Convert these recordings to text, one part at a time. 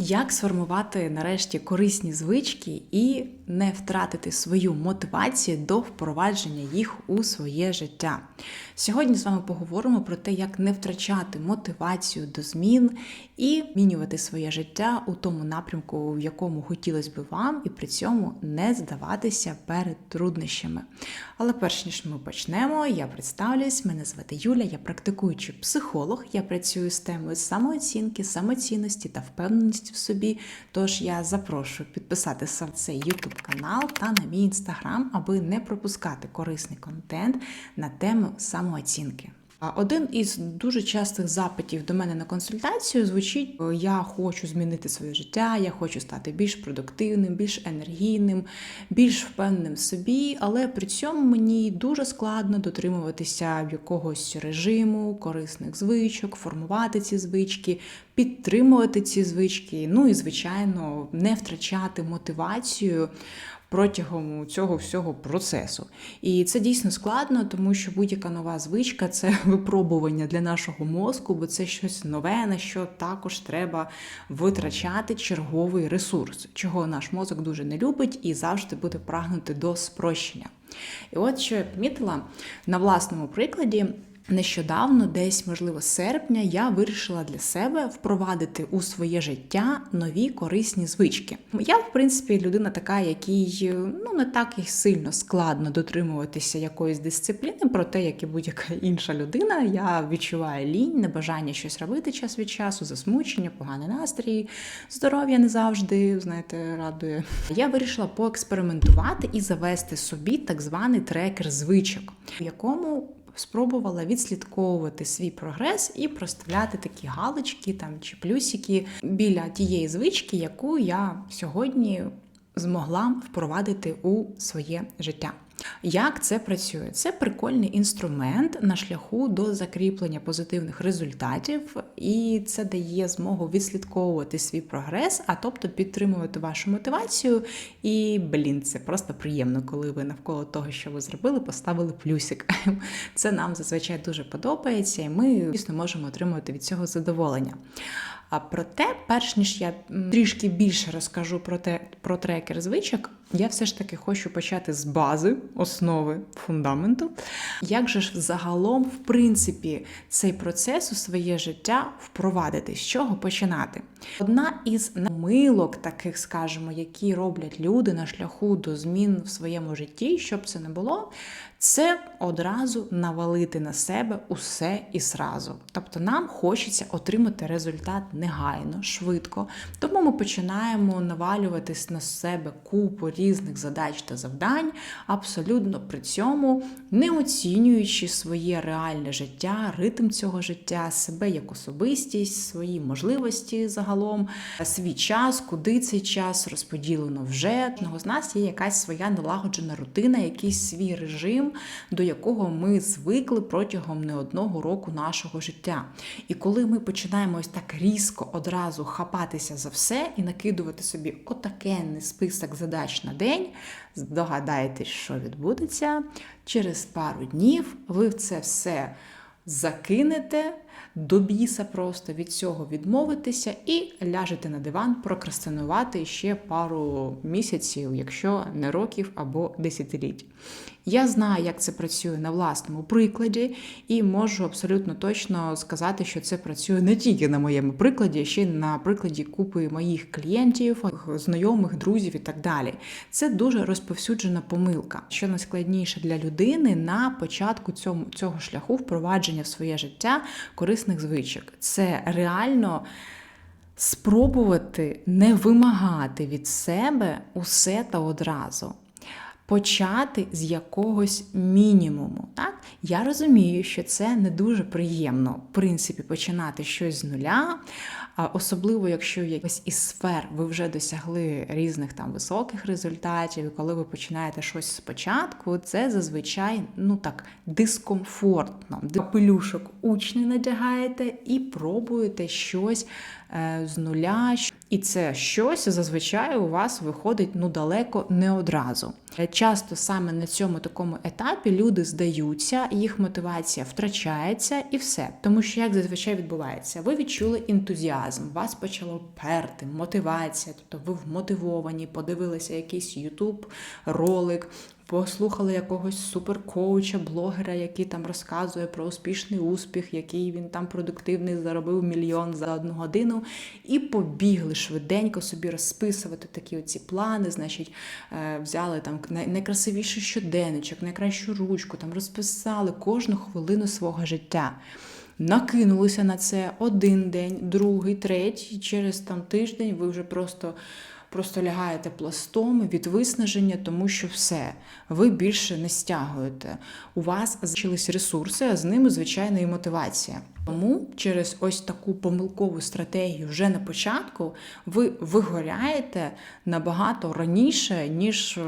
Як сформувати нарешті корисні звички і не втратити свою мотивацію до впровадження їх у своє життя? Сьогодні з вами поговоримо про те, як не втрачати мотивацію до змін і змінювати своє життя у тому напрямку, в якому хотілося б вам, і при цьому не здаватися перед труднощами. Але перш ніж ми почнемо, я представлюсь. Мене звати Юля, я практикуючий психолог. Я працюю з темою самооцінки, самоцінності та впевненості в собі. Тож я запрошую підписатися на цей YouTube канал та на мій інстаграм, аби не пропускати корисний контент на тему самооцінки. Один із дуже частих запитів до мене на консультацію звучить: я хочу змінити своє життя, я хочу стати більш продуктивним, більш енергійним, більш впевненим в собі, але при цьому мені дуже складно дотримуватися якогось режиму, корисних звичок, формувати ці звички, підтримувати ці звички. Ну і звичайно, не втрачати мотивацію протягом цього всього процесу. І це дійсно складно, тому що будь-яка нова звичка це випробування для нашого мозку, бо це щось нове, на що також треба витрачати черговий ресурс, чого наш мозок дуже не любить і завжди буде прагнути до спрощення. І от що я помітила на власному прикладі. Нещодавно, десь, можливо, серпня, я вирішила для себе впровадити у своє життя нові корисні звички. Я, в принципі, людина така, якій ну не так і сильно складно дотримуватися якоїсь дисципліни, проте, як і будь-яка інша людина, я відчуваю лінь, небажання щось робити час від часу, засмучення, поганий настрій, здоров'я не завжди, знаєте, радує. Я вирішила поекспериментувати і завести собі так званий трекер звичок, в якому спробувала відслідковувати свій прогрес і проставляти такі галочки там чи плюсики біля тієї звички, яку я сьогодні змогла впровадити у своє життя. Як це працює? Це прикольний інструмент на шляху до закріплення позитивних результатів, і це дає змогу відслідковувати свій прогрес, а тобто підтримувати вашу мотивацію. І, блін, це просто приємно, коли ви навколо того, що ви зробили, поставили плюсик. Це нам зазвичай дуже подобається, і ми дійсно можемо отримувати від цього задоволення. А проте, перш ніж я трішки більше розкажу про те про трекер звичок, я все ж таки хочу почати з бази, основи фундаменту. Як же ж загалом, в принципі, цей процес у своє життя впровадити? З чого починати? Одна із намилок, таких, скажімо, які роблять люди на шляху до змін в своєму житті, щоб це не було, це одразу навалити на себе усе і сразу. Тобто нам хочеться отримати результат негайно, швидко. Тому ми починаємо навалюватись на себе купу різних задач та завдань, абсолютно при цьому не оцінюючи своє реальне життя, ритм цього життя, себе як особистість, свої можливості загалом, свій час, куди цей час розподілено вже. З нас є якась своя налагоджена рутина, якийсь свій режим, до якого ми звикли протягом не одного року нашого життя. І коли ми починаємо ось так різко одразу хапатися за все і накидувати собі отакенний список задач на день, здогадаєтесь, що відбудеться. Через пару днів ви це все закинете до біса просто від цього відмовитися і ляжете на диван прокрастинувати ще пару місяців, якщо не років або десятиліть. Я знаю, як це працює на власному прикладі, і можу абсолютно точно сказати, що це працює не тільки на моєму прикладі, а ще й на прикладі купи моїх клієнтів, знайомих, друзів і так далі. Це дуже розповсюджена помилка, що найскладніше для людини на початку цього, цього шляху впровадження в своє життя корисних звичок. Це реально. Спробувати не вимагати від себе усе та одразу почати з якогось мінімуму. Так? Я розумію, що це не дуже приємно, в принципі, починати щось з нуля, особливо, якщо якось із сфер ви вже досягли різних там високих результатів, і коли ви починаєте щось спочатку, це зазвичай ну так дискомфортно. Пелюшок учні надягаєте і пробуєте щось е, з нуля. І це щось зазвичай у вас виходить ну далеко не одразу. Е, Часто саме на цьому такому етапі люди здаються, їх мотивація втрачається і все. Тому що як зазвичай відбувається, ви відчули ентузіазм, вас почало перти, мотивація, тобто ви вмотивовані, подивилися якийсь YouTube ролик, послухали якогось суперкоуча, блогера, який там розказує про успішний успіх, який він там продуктивний, заробив мільйон за одну годину, і побігли швиденько собі розписувати такі оці плани. Значить, е, взяли там найкрасивіший щоденничок, найкращу ручку, там розписали кожну хвилину свого життя. Накинулися на це один день, другий, третій. Через там тиждень ви вже просто просто лягаєте пластом від виснаження, тому що все, ви більше не стягуєте. У вас залишились ресурси, а з ними, звичайно, і мотивація. Тому через ось таку помилкову стратегію вже на початку ви вигоряєте набагато раніше, ніж е,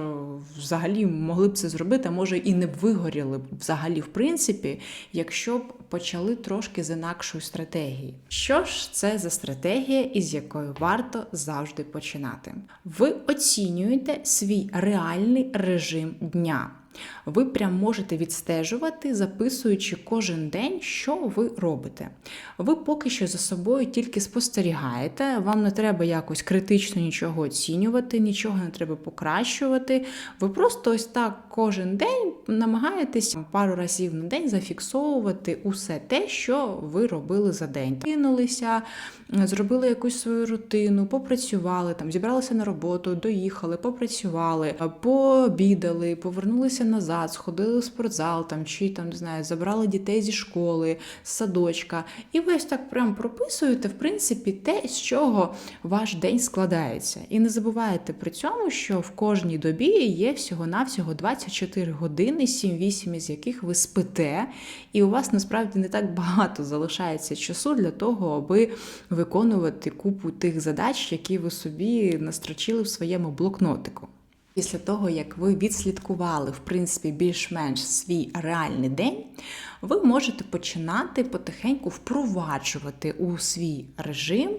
взагалі могли б це зробити, а може і не б вигоріли б взагалі, в принципі, якщо б почали трошки з інакшої стратегії. Що ж це за стратегія, із якою варто завжди починати? Ви оцінюєте свій реальний режим дня. Ви прям можете відстежувати, записуючи кожен день, що ви робите. Ви поки що за собою тільки спостерігаєте, вам не треба якось критично нічого оцінювати, нічого не треба покращувати. Ви просто ось так кожен день намагаєтесь пару разів на день зафіксовувати усе те, що ви робили за день. Кинулися, зробили якусь свою рутину, попрацювали, там, зібралися на роботу, доїхали, попрацювали, пообідали, повернулися назад, сходили в спортзал там, чи там, не знаю, забрали дітей зі школи, з садочка. І ви ось так прям прописуєте, в принципі, те, з чого ваш день складається. І не забувайте при цьому, що в кожній добі є всього-навсього 24 години, 7-8 із яких ви спите, і у вас насправді не так багато залишається часу для того, аби виконувати купу тих задач, які ви собі настрочили в своєму блокнотику. Після того, як ви відслідкували, в принципі, більш-менш свій реальний день, ви можете починати потихеньку впроваджувати у свій режим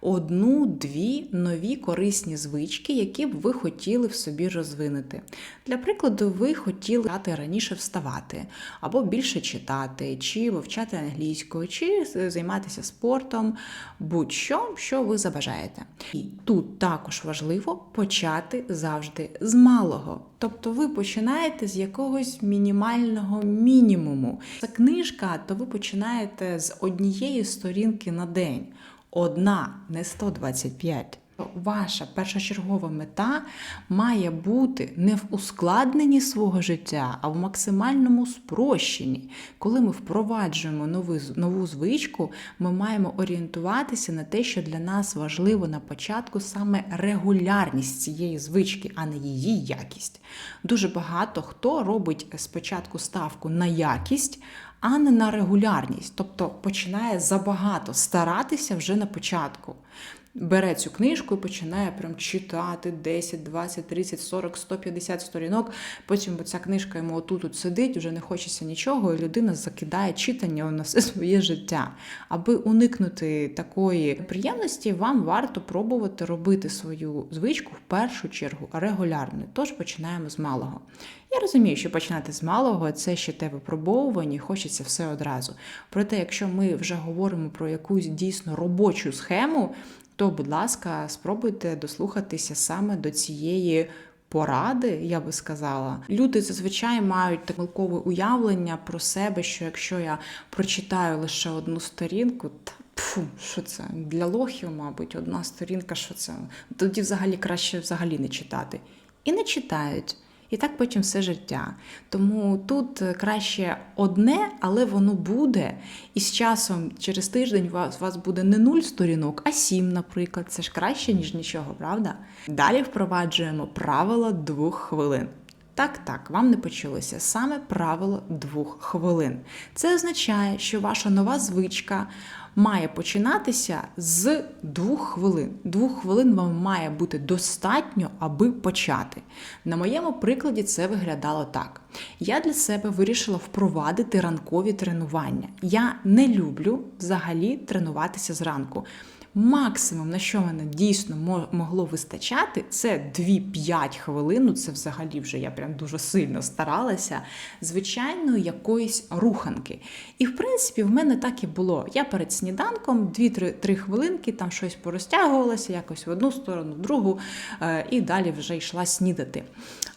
одну-дві нові корисні звички, які б ви хотіли в собі розвинути. Для прикладу, ви хотіли раніше вставати, або більше читати, чи вивчати англійську, чи займатися спортом, будь-що, що ви забажаєте. І тут також важливо почати завжди з малого. Тобто ви починаєте з якогось мінімального мінімуму. Це книжка, то ви починаєте з однієї сторінки на день. Одна, не 125. Ваша першочергова мета має бути не в ускладненні свого життя, а в максимальному спрощенні. Коли ми впроваджуємо нову, нову звичку, ми маємо орієнтуватися на те, що для нас важливо на початку саме регулярність цієї звички, а не її якість. Дуже багато хто робить спочатку ставку на якість. А не на регулярність, тобто починає забагато старатися вже на початку бере цю книжку і починає прям читати 10, 20, 30, 40, 150 сторінок. Потім ця книжка йому отут -от сидить, вже не хочеться нічого, і людина закидає читання на все своє життя. Аби уникнути такої приємності, вам варто пробувати робити свою звичку в першу чергу регулярно. Тож починаємо з малого. Я розумію, що починати з малого це ще те випробовування, хочеться все одразу. Проте, якщо ми вже говоримо про якусь дійсно робочу схему, то, будь ласка, спробуйте дослухатися саме до цієї. Поради, я би сказала, люди зазвичай мають помилкове уявлення про себе, що якщо я прочитаю лише одну сторінку, фу, що це для лохів, мабуть, одна сторінка, що це тоді взагалі краще взагалі не читати. І не читають. І так потім все життя. Тому тут краще одне, але воно буде. І з часом, через тиждень, у вас, у вас буде не нуль сторінок, а сім, наприклад. Це ж краще, ніж нічого, правда? Далі впроваджуємо правило двох хвилин. Так, так, вам не почулося саме правило двох хвилин. Це означає, що ваша нова звичка має починатися з двох хвилин. Двох хвилин вам має бути достатньо, аби почати. На моєму прикладі це виглядало так. Я для себе вирішила впровадити ранкові тренування. Я не люблю взагалі тренуватися зранку. Максимум, на що мене дійсно могло вистачати, це 2-5 хвилин. Ну, Це взагалі вже я прям дуже сильно старалася. Звичайної якоїсь руханки. І в принципі, в мене так і було. Я перед сніданком 2-3 хвилинки там щось порозтягувалося, якось в одну сторону, в другу, е, і далі вже йшла снідати.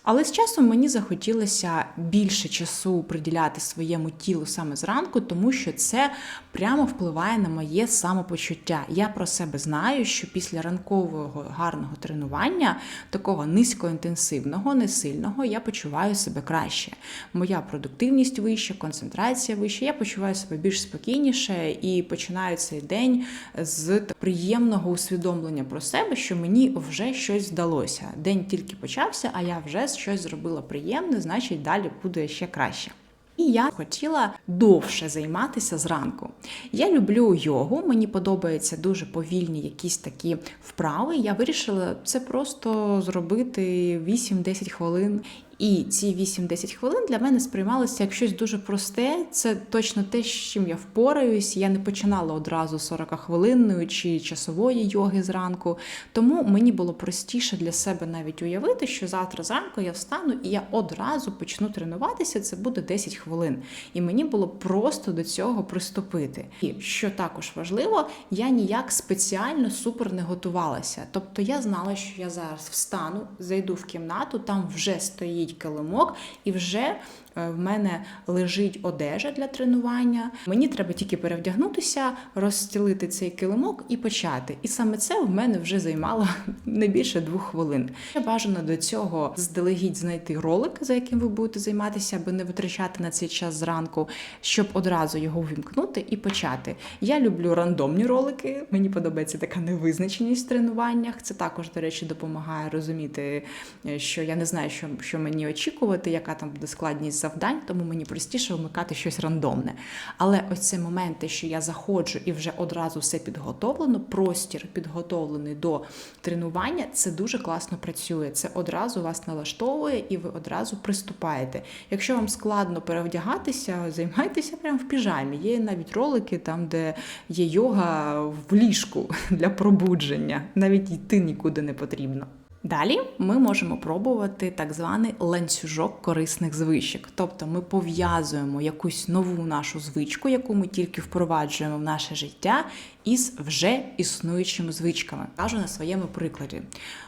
Але з часом мені захотілося більше часу приділяти своєму тілу саме зранку, тому що це прямо впливає на моє самопочуття. Я про себе знаю, що після ранкового гарного тренування, такого низькоінтенсивного, не сильного, я почуваю себе краще. Моя продуктивність вища, концентрація вища, я почуваю себе більш спокійніше і починаю цей день з приємного усвідомлення про себе, що мені вже щось вдалося. День тільки почався, а я вже щось зробила приємне, значить далі буде ще краще. І я хотіла довше займатися зранку. Я люблю йогу, мені подобаються дуже повільні якісь такі вправи. Я вирішила це просто зробити 8-10 хвилин. І ці 8-10 хвилин для мене сприймалися як щось дуже просте. Це точно те, з чим я впораюсь. Я не починала одразу 40-хвилинної чи часової йоги зранку. Тому мені було простіше для себе навіть уявити, що завтра зранку я встану і я одразу почну тренуватися. Це буде 10 хвилин. І мені було просто до цього приступити. І що також важливо, я ніяк спеціально супер не готувалася. Тобто я знала, що я зараз встану, зайду в кімнату, там вже стоїть килимок, і вже в мене лежить одежа для тренування. Мені треба тільки перевдягнутися, розстілити цей килимок і почати. І саме це в мене вже займало не більше двох хвилин. Ще бажано до цього здалегідь знайти ролик, за яким ви будете займатися, аби не витрачати на цей час зранку, щоб одразу його ввімкнути і почати. Я люблю рандомні ролики. Мені подобається така невизначеність в тренуваннях. Це також, до речі, допомагає розуміти, е, що я не знаю, що, що мені очікувати, яка там буде складність завдань, тому мені простіше вмикати щось рандомне. Але ось ці моменти, що я заходжу і вже одразу все підготовлено, простір підготовлений до тренування, це дуже класно працює. Це одразу вас налаштовує і ви одразу приступаєте. Якщо вам складно перевдягатися, займайтеся прямо в піжамі. Є навіть ролики там, де є йога в ліжку для пробудження. Навіть йти нікуди не потрібно. Далі ми можемо пробувати так званий ланцюжок корисних звичок. Тобто ми пов'язуємо якусь нову нашу звичку, яку ми тільки впроваджуємо в наше життя, із вже існуючими звичками. Кажу на своєму прикладі.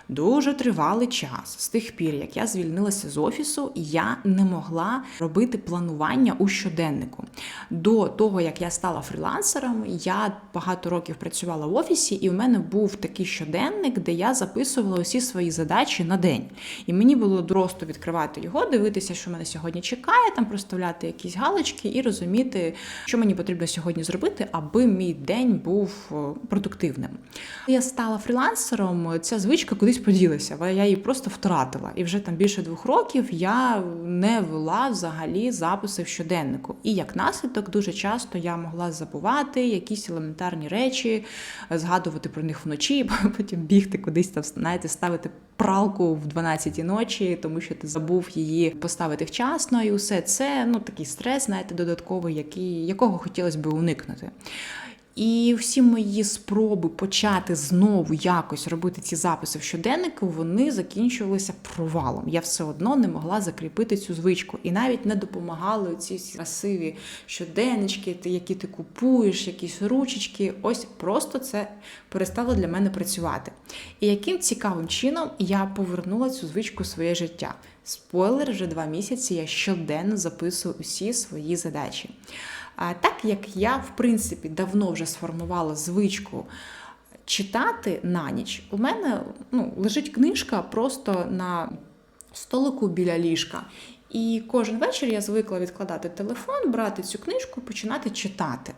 Дуже тривалий час з тих пір, як я звільнилася з офісу, я не могла робити планування у щоденнику. До того, як я стала фрілансером, я багато років працювала в офісі, і в мене був такий щоденник, де я записувала усі свої задачі на день. І мені було просто відкривати його, дивитися, що мене сьогодні чекає, там проставляти якісь галочки і розуміти, що мені потрібно сьогодні зробити, аби мій день був е, продуктивним. Я стала фрілансером, ця звичка кудись поділася, бо я її просто втратила. І вже там більше двох років я не вела взагалі записи в щоденнику. І як наслідок, дуже часто я могла забувати якісь елементарні речі, згадувати про них вночі, потім бігти кудись там, знаєте, ставити пралку в 12 ночі, тому що ти забув її поставити вчасно, і усе це ну такий стрес, знаєте, додатковий, який, якого хотілося б уникнути. І всі мої спроби почати знову якось робити ці записи в щоденнику, вони закінчувалися провалом. Я все одно не могла закріпити цю звичку. І навіть не допомагали ці красиві щоденнички, які ти купуєш, якісь ручечки. Ось просто це перестало для мене працювати. І яким цікавим чином я повернула цю звичку в своє життя. Спойлер, вже два місяці я щоденно записую усі свої задачі. А так як я, в принципі, давно вже сформувала звичку читати на ніч, у мене ну, лежить книжка просто на столику біля ліжка. І кожен вечір я звикла відкладати телефон, брати цю книжку і починати читати.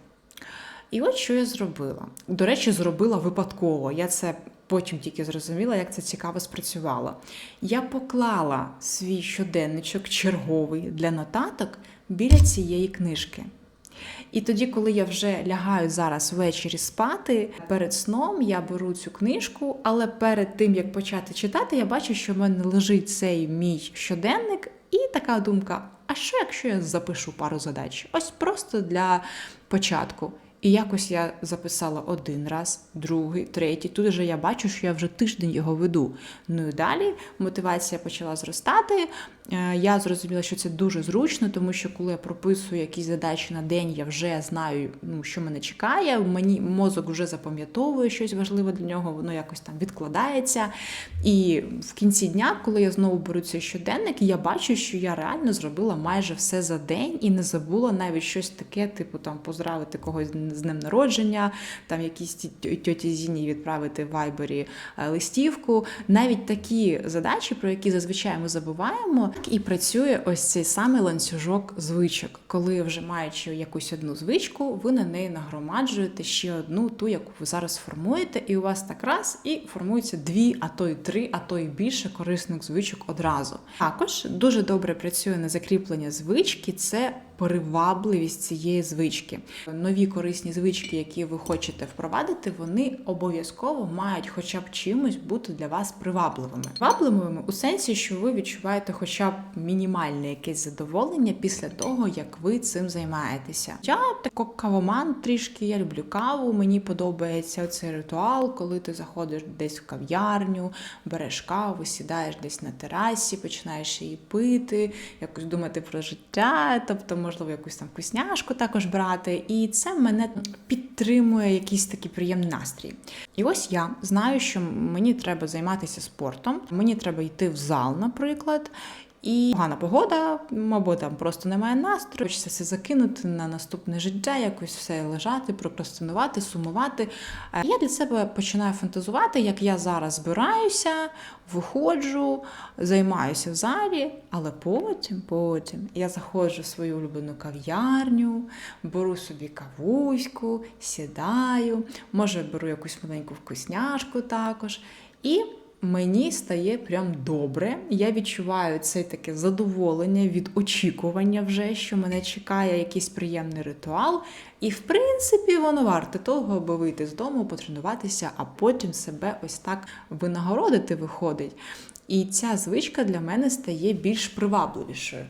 І от що я зробила. До речі, зробила випадково. Я це потім тільки зрозуміла, як це цікаво спрацювало. Я поклала свій щоденничок черговий для нотаток біля цієї книжки. І тоді, коли я вже лягаю зараз ввечері спати, перед сном я беру цю книжку, але перед тим як почати читати, я бачу, що в мене лежить цей мій щоденник, і така думка: а що, якщо я запишу пару задач? Ось просто для початку. І якось я записала один раз, другий, третій. Тут вже я бачу, що я вже тиждень його веду. Ну і далі мотивація почала зростати. Е, Я зрозуміла, що це дуже зручно, тому що коли я прописую якісь задачі на день, я вже знаю, ну, що мене чекає. Мені мозок вже запам'ятовує щось важливе для нього, воно якось там відкладається. І в кінці дня, коли я знову беру цей щоденник, я бачу, що я реально зробила майже все за день і не забула навіть щось таке, типу там поздравити когось з днем народження, там якісь ті- тьоті Зіні відправити в вайбері е, листівку. Навіть такі задачі, про які зазвичай ми забуваємо, і працює ось цей самий ланцюжок звичок, коли вже маючи якусь одну звичку, ви на неї нагромаджуєте ще одну, ту, яку ви зараз формуєте, і у вас так раз і формується дві, а то й три, а то й більше корисних звичок одразу. Також дуже добре працює на закріплення звички. Це Привабливість цієї звички. Нові корисні звички, які ви хочете впровадити, вони обов'язково мають хоча б чимось бути для вас привабливими. Привабливими у сенсі, що ви відчуваєте хоча б мінімальне якесь задоволення після того, як ви цим займаєтеся. Я тако кавоман трішки, я люблю каву. Мені подобається цей ритуал, коли ти заходиш десь в кав'ярню, береш каву, сідаєш десь на терасі, починаєш її пити, якось думати про життя, тобто, можливо, якусь там вкусняшку також брати. І це мене підтримує якийсь такий приємний настрій. І ось я знаю, що мені треба займатися спортом, мені треба йти в зал, наприклад. І погана погода, або там просто немає настрою, хочеться все закинути на наступне життя, якось все лежати, прокрастинувати, сумувати. Е, Я для себе починаю фантазувати, як я зараз збираюся, виходжу, займаюся в залі, але потім, потім я заходжу в свою улюблену кав'ярню, беру собі кавуську, сідаю, може беру якусь маленьку вкусняшку також. І Мені стає прям добре. Я відчуваю це таке задоволення від очікування, вже що мене чекає якийсь приємний ритуал. І, в принципі, воно варте того, аби вийти з дому, потренуватися, а потім себе ось так винагородити виходить. І ця звичка для мене стає більш привабливішою.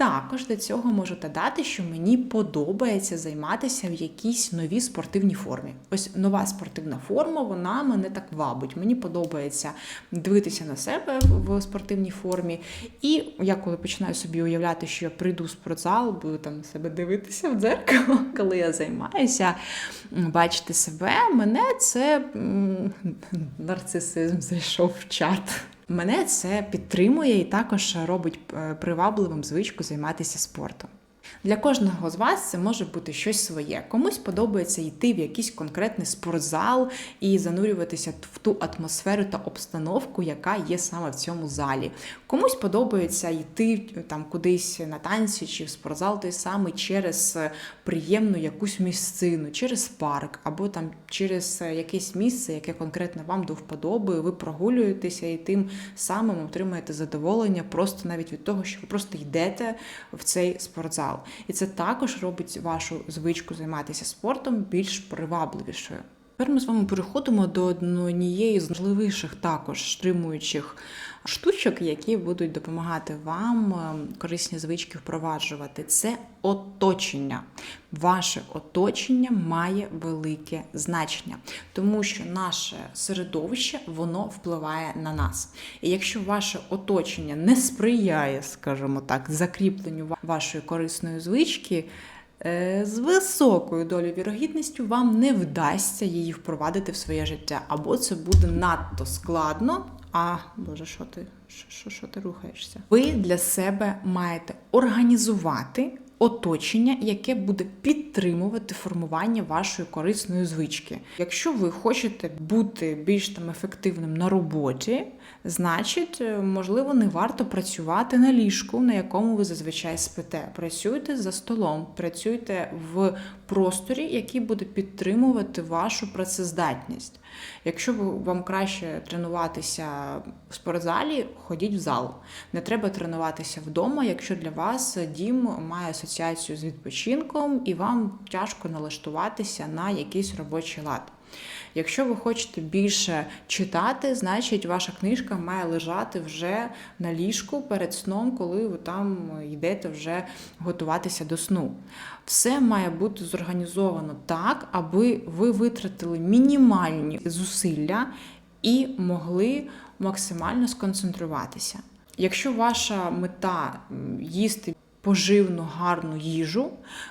Також до цього можу додати, що мені подобається займатися в якійсь новій спортивній формі. Ось нова спортивна форма, вона мене так вабить. Мені подобається дивитися на себе в спортивній формі. І я коли починаю собі уявляти, що я прийду в спортзал, буду там себе дивитися в дзеркало, коли я займаюся, бачити себе, мене це нарцисизм зайшов в чат. Мене це підтримує і також робить е, привабливим звичку займатися спортом. Для кожного з вас це може бути щось своє. Комусь подобається йти в якийсь конкретний спортзал і занурюватися в ту атмосферу та обстановку, яка є саме в цьому залі. Комусь подобається йти там кудись на танці чи в спортзал той самий через приємну якусь місцину, через парк, або там через якесь місце, яке конкретно вам до вподоби. Ви прогулюєтеся і тим самим отримуєте задоволення просто навіть від того, що ви просто йдете в цей спортзал. І це також робить вашу звичку займатися спортом більш привабливішою. Тепер ми з вами переходимо до однієї з важливіших також стримуючих штучок, які будуть допомагати вам е, корисні звички впроваджувати. Це оточення. Ваше оточення має велике значення, тому що наше середовище воно впливає на нас. І якщо ваше оточення не сприяє, скажімо так, закріпленню вашої корисної звички. Е, з високою долею вірогідністю вам не вдасться її впровадити в своє життя, або це буде надто складно. А боже, що ти що, що, що ти рухаєшся? Ви для себе маєте організувати оточення, яке буде підтримувати формування вашої корисної звички. Якщо ви хочете бути більш там ефективним на роботі, значить, е, можливо, не варто працювати на ліжку, на якому ви зазвичай спите. Працюйте за столом, працюйте в просторі, який буде підтримувати вашу працездатність. Якщо вам краще тренуватися в спортзалі, ходіть в зал. Не треба тренуватися вдома, якщо для вас дім має асоціацію з відпочинком і вам тяжко налаштуватися на якийсь робочий лад. Якщо ви хочете більше читати, значить ваша книжка має лежати вже на ліжку перед сном, коли ви там йдете вже готуватися до сну. Все має бути зорганізовано так, аби ви витратили мінімальні зусилля і могли максимально сконцентруватися. Якщо ваша мета їсти поживну, гарну їжу,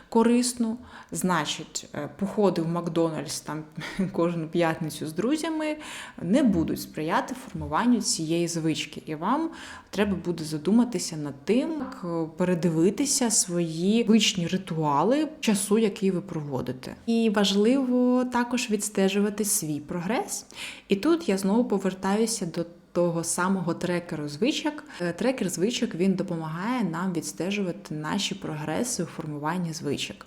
корисну, значить, е, походи в Макдональдс там кожну п'ятницю з друзями не будуть сприяти формуванню цієї звички. І вам треба буде задуматися над тим, як е, передивитися свої звичні ритуали часу, який ви проводите. І важливо також відстежувати свій прогрес. І тут я знову повертаюся до того самого трекеру звичок. Е, Трекер звичок він допомагає нам відстежувати наші прогреси у формуванні звичок.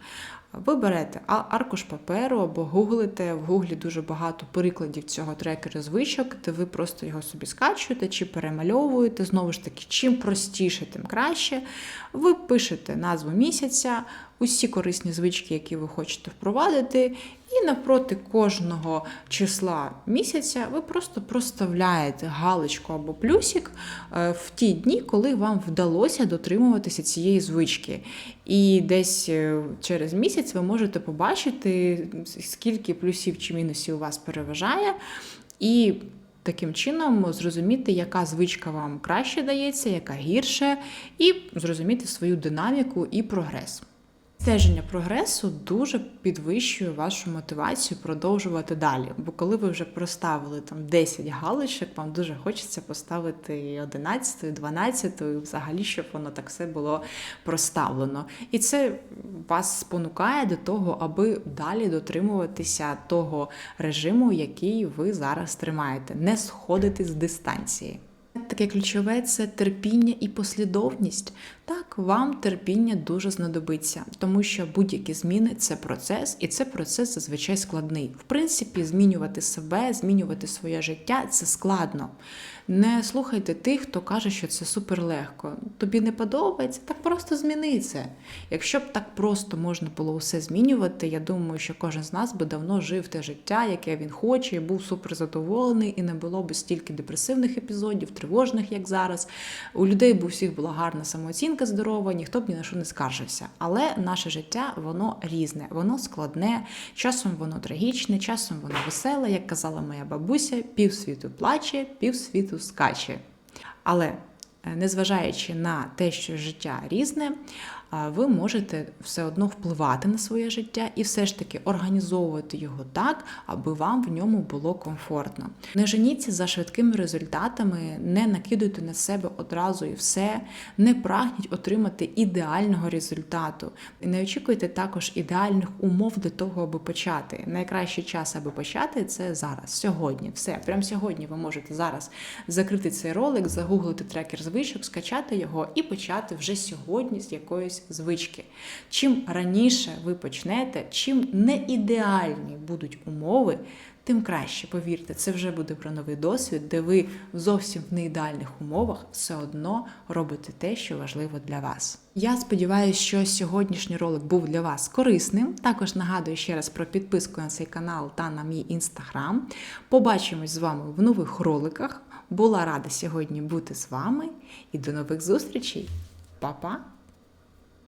Ви берете аркуш паперу або гуглите. В гуглі дуже багато прикладів цього трекера звичок, де ви просто його собі скачуєте чи перемальовуєте. Знову ж таки, чим простіше, тим краще. Ви пишете назву місяця, усі корисні звички, які ви хочете впровадити, і навпроти кожного числа місяця ви просто проставляєте галочку або плюсик е, в ті дні, коли вам вдалося дотримуватися цієї звички. І десь е, через місяць ви можете побачити, скільки плюсів чи мінусів у вас переважає. І Таким чином зрозуміти, яка звичка вам краще дається, яка гірше, і зрозуміти свою динаміку і прогрес. Стеження прогресу дуже підвищує вашу мотивацію продовжувати далі. Бо коли ви вже проставили там 10 галочок, вам дуже хочеться поставити 11, 12, і взагалі, щоб воно так все було проставлено. І це вас спонукає до того, аби далі дотримуватися того режиму, який ви зараз тримаєте, не сходити з дистанції. Таке ключове це терпіння і послідовність. Так, вам терпіння дуже знадобиться, тому що будь-які зміни це процес, і це процес зазвичай складний. В принципі, змінювати себе, змінювати своє життя це складно. Не слухайте тих, хто каже, що це суперлегко. Тобі не подобається, так просто зміни це. Якщо б так просто можна було усе змінювати, я думаю, що кожен з нас би давно жив те життя, яке він хоче, був суперзадоволений, і не було б стільки депресивних епізодів, тривожних, як зараз. У людей б у всіх була гарна самооцінка здорова, ніхто б ні на що не скаржився. Але наше життя воно різне, воно складне, часом воно трагічне, часом воно веселе, як казала моя бабуся, півсвіту плаче, півсвіту скаче. Але е, незважаючи на те, що життя різне, ви можете все одно впливати на своє життя і все ж таки організовувати його так, аби вам в ньому було комфортно. Не женіться за швидкими результатами, не накидуйте на себе одразу і все, не прагніть отримати ідеального результату. Не очікуйте також ідеальних умов для того, аби почати. Найкращий час, аби почати, це зараз, сьогодні. Все, прямо сьогодні ви можете зараз закрити цей ролик, загуглити трекер звичок, скачати його і почати вже сьогодні з якоїсь звички. Чим раніше ви почнете, чим не ідеальні будуть умови, тим краще. Повірте, це вже буде про новий досвід, де ви зовсім в неідеальних умовах все одно робите те, що важливо для вас. Я сподіваюся, що сьогоднішній ролик був для вас корисним. Також нагадую ще раз про підписку на цей канал та на мій інстаграм. Побачимось з вами в нових роликах. Була рада сьогодні бути з вами і до нових зустрічей. Па-па!